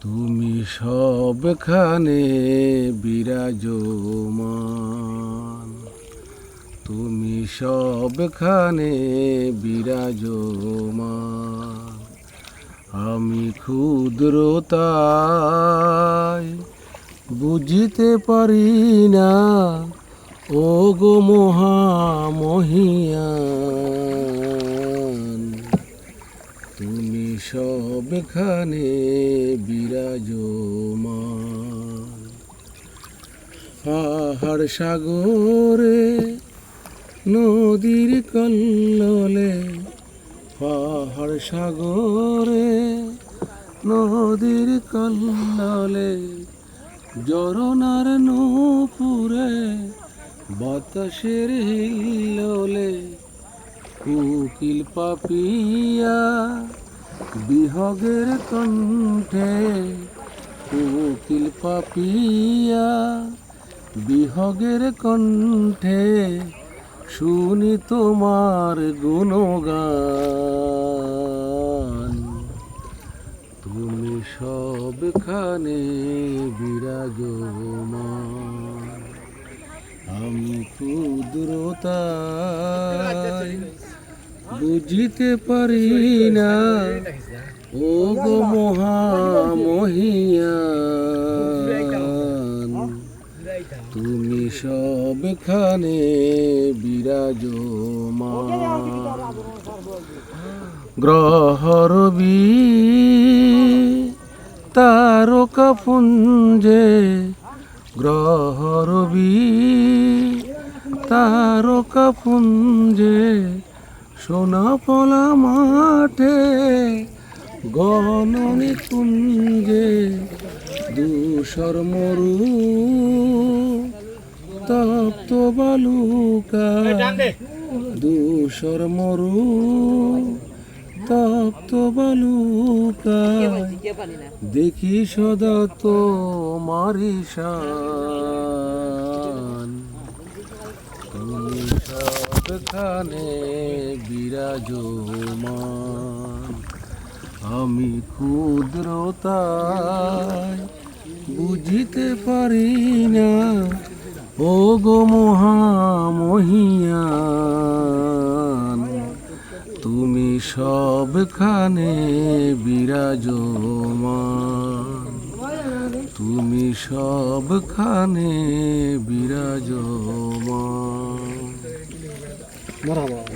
তুমি সবখানে বিরাজমান। তুমি সবখানে বিরাজমান। আমি ক্ষুদ্রতায় বুঝিতে পারি না। ও গো মহামহিয়ান তুমি সবখানে বিরাজমান। পাহাড় সাগরে, নদীর কল্ললে, পাহাড় সাগরে, নদীর কল্ললে জরনার নূপুরে, বাতাসের হিল্লোলে কুকিল পাপিয়া বিহগের কণ্ঠে কুকিল পাপিয়া বিহগের কণ্ঠে শুনি তোমার গুণগান। তুমি সবখানে বিরাজমান। আমি ক্ষুদ্রতায় বুঝিতে পারি না। ও গো মহামহিয়ান, তুমি সবখানে বিরাজমান। গ্রহরবি তারকা পুঞ্জে গ্রহরবি তারকা পুঞ্জে সোনা পলা মাঠে গণনি কুঞ্জে দুসর মরু তপ্ত বালুকা। দুসর মরু তপ্ত বালুকা। দেখি সদা তো মারিসান তুমি সবখানে বিরাজমান। আমি ক্ষুদ্রতায় বুঝিতে পারি না। ও গো মহামহিয়ান, তুমি সবখানে বিরাজমান। তুমি সবখানে বিরাজমান